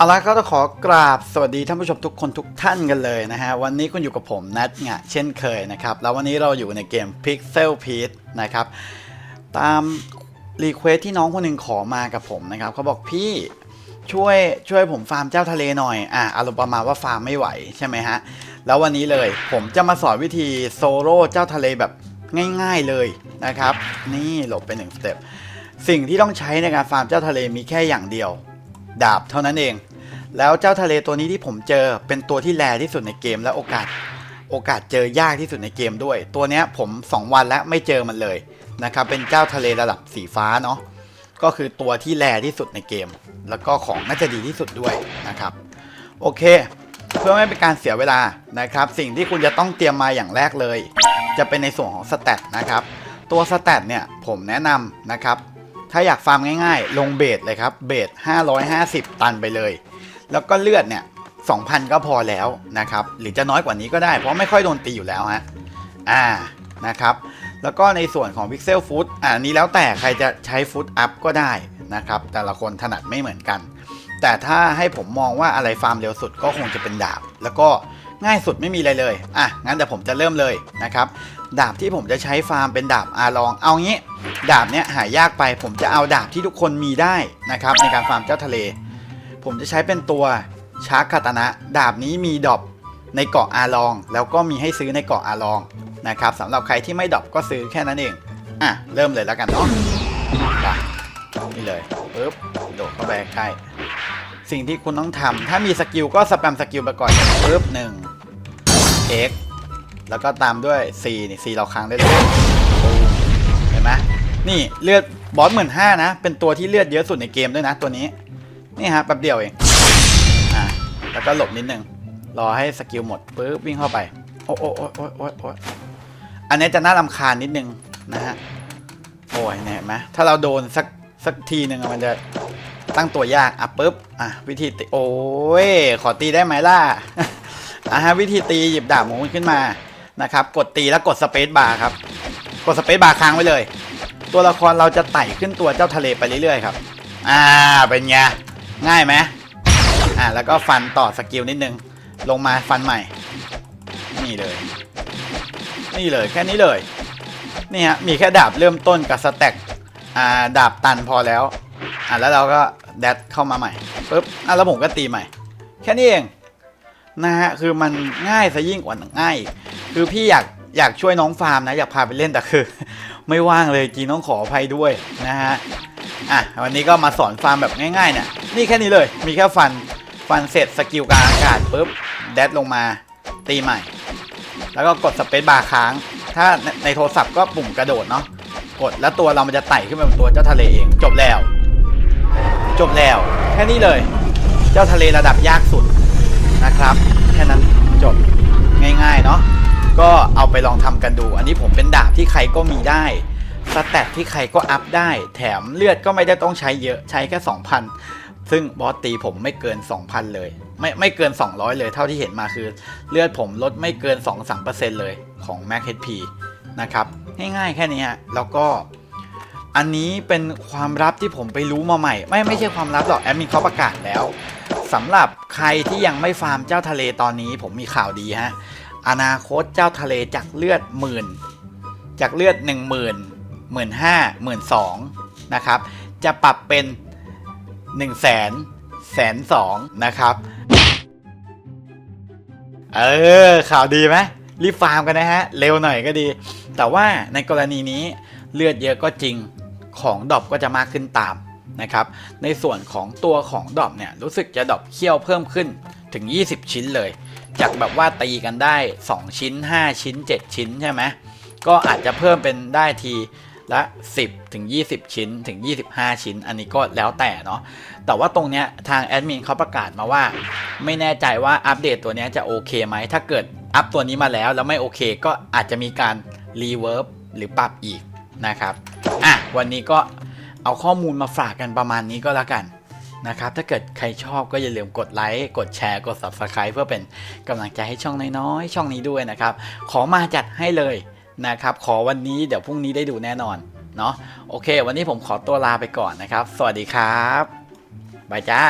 เอาละก็ต้องขอกราบสวัสดีท่านผู้ชมทุกคนทุกท่านกันเลยนะฮะ วันนี้คุณอยู่กับผมนัทงะเช่นเคยนะครับ แล้ววันนี้เราอยู่ในเกม Pixel p e a c e นะครับ ตามรีเควสที่น้องคนหนึ่งขอมากับผมนะครับ เขาบอกพี่ช่วยช่วยผมฟาร์มเจ้าทะเลหน่อย อะอารมณ์ประมาณว่าฟาร์มไม่ไหวใช่ไหมฮะ แล้ววันนี้เลยผมจะมาสอนวิธีโซโล่เจ้าทะเลแบบง่ายๆเลยนะครับ นี่หลบไปหนึ่งสเต็ปสิ่งที่ต้องใช้ในการฟาร์มเจ้าทะเลมีแค่อย่างเดียว ดาบเท่านั้นเอง แล้วเจ้าทะเลตัวนี้ที่ผมเจอเป็นตัวที่แรที่สุดในเกมและโอกาสโอกาสเจอยากที่สุดในเกมด้วย ตัวเนี้ยผม 2 วันแล้วไม่เจอมันเลยนะครับเป็นเจ้าทะเลระดับสีฟ้าเนาะก็คือตัวที่แรที่สุดในเกม แล้วก็ของน่าจะดีที่สุดด้วยนะครับโอเค เพื่อไม่เป็นการเสียเวลานะครับ สิ่งที่คุณจะต้องเตรียมมาอย่างแรกเลย จะเป็นในส่วนของสแตทนะครับตัวสแตทเนี่ยผมแนะนำนะครับถ้าอยากฟาร์มง่ายๆ ลงเบสเลยครับเบส550 ตันไปเลย แล้วก็เลือดเนี่ย2,000 ก็พอแล้วนะครับ หรือจะน้อยกว่านี้ก็ได้ เพราะไม่ค่อยโดนตีอยู่แล้วฮะ อ่า นะครับ แล้วก็ในส่วนของ Pixel Food อ่านี้แล้วแต่ใครจะใช้ Food Up ก็ได้นะครับ แต่ละคนถนัดไม่เหมือนกัน แต่ถ้าให้ผมมองว่าอะไรฟาร์มเร็วสุดก็คงจะเป็นดาบ แล้วก็ง่ายสุดไม่มีอะไรเลย อะ งั้นเดี๋ยวผมจะเริ่มเลยนะครับ ดาบที่ผมจะใช้ฟาร์มเป็นดาบอาลอง เอางี้ ดาบเนี้ยหายากไป ผมจะเอาดาบที่ทุกคนมีได้นะครับในการฟาร์มเจ้าทะเล ผมจะใช้เป็นตัวชาร์คาตานะ ดาบนี้มีดอปในเกาะอาลอง แล้วก็มีให้ซื้อในเกาะอาลองนะครับสำหรับใครที่ไม่ดอปก็ซื้อแค่นั้นเอง อะ เริ่มเลยแล้วกันเนาะนี่เลยปึ๊บโดดเข้าไปใกล้สิ่งที่คุณต้องทำถ้ามีสกิลก็สแปมสกิลไปก่อนปึ๊บหนึ่ง X แล้วก็ตามด้วย C นี่ C เราค้างได้เลยเห็นไหมนี่เลือดบอสหมื่นห้านะ เป็นตัวที่เลือดเยอะสุดในเกมด้วยนะตัวนี้ นี่ฮะแป๊บเดียวเองอ่าแล้วก็หลบนิดนึงรอให้สกิลหมดปุ๊บวิ่งเข้าไป โอ้โอ้โอ้โอ้โอ้โอ้อันนี้จะน่ารำคาญนิดนึงนะฮะโอ้ยเห็นไหมถ้าเราโดนสักสักทีหนึ่งมันจะตั้งตัวยากอะปุ๊บอะวิธีตีโอ้ยขอตีได้ไหมล่ะอะฮะวิธีตีหยิบดาบหมูขึ้นมานะครับ กดตีแล้วกดสเปซบาร์ครับ กดสเปซบาร์ค้างไว้เลย ตัวละครเราจะไต่ขึ้นตัวเจ้าทะเลไปเรื่อยๆครับ อ่าเป็นไง ง่ายไหมอ่าแล้วก็ฟันต่อสกิลนิดนึง ลงมาฟันใหม่ นี่เลย นี่เลยแค่นี้เลย นี่ฮะมีแค่ดาบเริ่มต้นกับสแต็กอ่าดาบตันพอแล้วอ่าแล้วเราก็แดดเข้ามาใหม่ปุ๊บอะแล้วผมก็ตีใหม่ แค่นี้เองนะฮะคือมันง่ายซะยิ่งกว่าง่าย คือพี่อยากอยากช่วยน้องฟาร์มนะ อยากพาไปเล่นแต่คือ ไม่ว่างเลยจริงต้องขออภัยด้วยนะฮะอะวันนี้ก็มาสอนฟาร์มแบบง่ายๆเนี่ย นี่แค่นี้เลย มีแค่ฟัน ฟันเสร็จสกิลกลางอากาศปุ๊บแดดลงมาตีใหม่ แล้วก็กดสเปซบาร์ค้าง ถ้าในในโทรศัพท์ก็ปุ่มกระโดดเนาะ กดแล้วตัวเรามันจะไต่ขึ้นไปบนตัวเจ้าทะเลเอง จบแล้ว จบแล้ว แค่นี้เลย เจ้าทะเลระดับยากสุดนะครับ แค่นั้นจบง่ายๆเนาะ ก็เอาไปลองทำกันดู อันนี้ผมเป็นดาบที่ใครก็มีได้สแตทที่ใครก็อัพได้ แถมเลือดก็ไม่ได้ต้องใช้เยอะใช้แค่ 2,000 ซึ่งบอสตีผมไม่เกิน 2,000 เลย ไม่ไม่เกิน 200 เลย เท่าที่เห็นมาคือ เลือดผมลดไม่เกิน 2-3%เลยของ Mac HP นะครับ ง่ายๆแค่นี้ฮะ แล้วก็อันนี้เป็นความลับที่ผมไปรู้มาใหม่ ไม่ไม่ใช่ความลับหรอกแอดมินเขาประกาศแล้วสำหรับใครที่ยังไม่ฟาร์มเจ้าทะเลตอนนี้ผมมีข่าวดีฮะอนาคตเจ้าทะเลจากเลือดหมื่นจากเลือด 1 0 0 0 0 0 1 5 0 0 0 1 2 0 0นะครับ จะปรับเป็น 1 0 0 0 0แสนแสนสองนะครับ เออ ข่าวดีไหมรีบฟาร์มกันนะฮะ เร็วหน่อยก็ดี แต่ว่าในกรณีนี้เลือดเยอะก็จริงของดอปก็จะมากขึ้นตามนะครับ ในส่วนของตัวของดอปเนี่ยรู้สึกจะดอปเคี่ยวเพิ่มขึ้นถึง 20 ชิ้นเลย จากแบบว่าตีกันได้ 2 ชิ้น 5 ชิ้น 7 ชิ้นใช่ไหมก็อาจจะเพิ่มเป็นได้ที ละ 10 ถึง 20 ชิ้นถึง 25 ชิ้น อันนี้ก็แล้วแต่เนาะแต่ว่าตรงเนี้ยทางแอดมินเขาประกาศมาว่า ไม่แน่ใจว่าอัปเดตตัวเนี้ยจะโอเคไหม ถ้าเกิดอัปตัวนี้มาแล้ว แล้วไม่โอเคก็อาจจะมีการรีเวิร์บหรือปรับอีกนะครับอะวันนี้ก็เอาข้อมูลมาฝากกันประมาณนี้ก็แล้วกันนะครับ ถ้าเกิดใครชอบก็อย่าลืมกดไลค์ กดแชร์ กด Subscribe เพื่อเป็นกำลังใจให้ช่องน้อยๆ ช่องนี้ด้วยนะครับ ขอมาจัดให้เลย นะครับ ขอวันนี้เดี๋ยวพรุ่งนี้ได้ดูแน่นอนเนาะโอเค วันนี้ผมขอตัวลาไปก่อนนะครับ สวัสดีครับบายจ้า